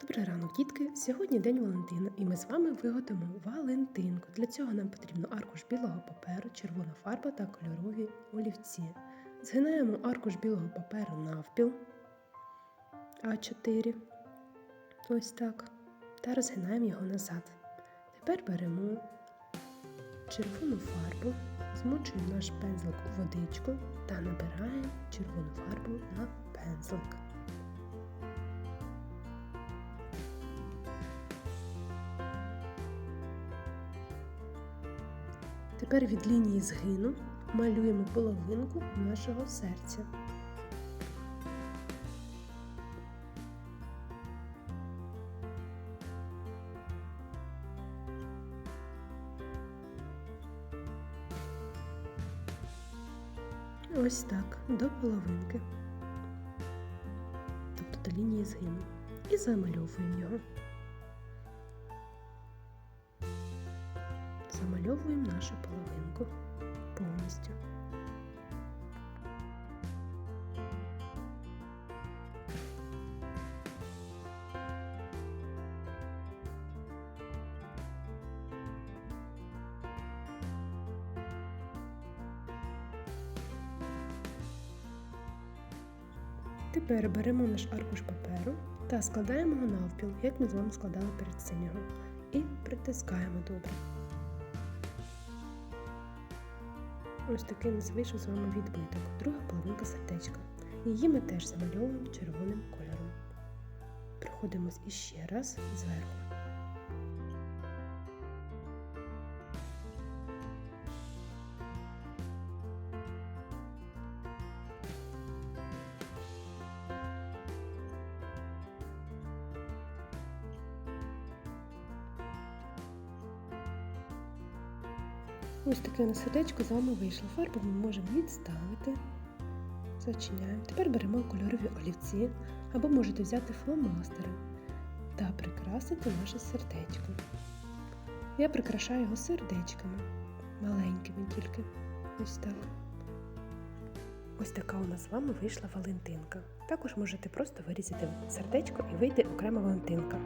Добрий ранок, дітки! Сьогодні День Валентина, і ми з вами виготовимо Валентинку. Для цього нам потрібно аркуш білого паперу, червона фарба та кольорові олівці. Згинаємо аркуш білого паперу навпіл А4. Ось так. Та розгинаємо його назад. Тепер беремо червону фарбу, змочуємо наш пензлик у водичку та набираємо червону фарбу на пензлик. Тепер від лінії згину малюємо половинку нашого серця. Ось так, до половинки, тобто до лінії згину. І замальовуємо його. Замальовуємо нашу половинку повністю. Тепер беремо наш аркуш паперу та складаємо його навпіл, як ми з вами складали перед цим його, і притискаємо добре. Ось такий у вийшов з вами відбиток, друга половинка сердечка. Її ми теж замальовуємо червоним кольором. Проходимось іще раз зверху. Ось таке у нас сердечко з вами вийшло. Фарбу ми можемо відставити. Зачиняємо. Тепер беремо кольорові олівці або можете взяти фломастери та прикрасити наше сердечко. Я прикрашаю його сердечками, маленькими тільки. Ось так. Ось така у нас з вами вийшла Валентинка. Також можете просто вирізати сердечко і вийти окрема Валентинка.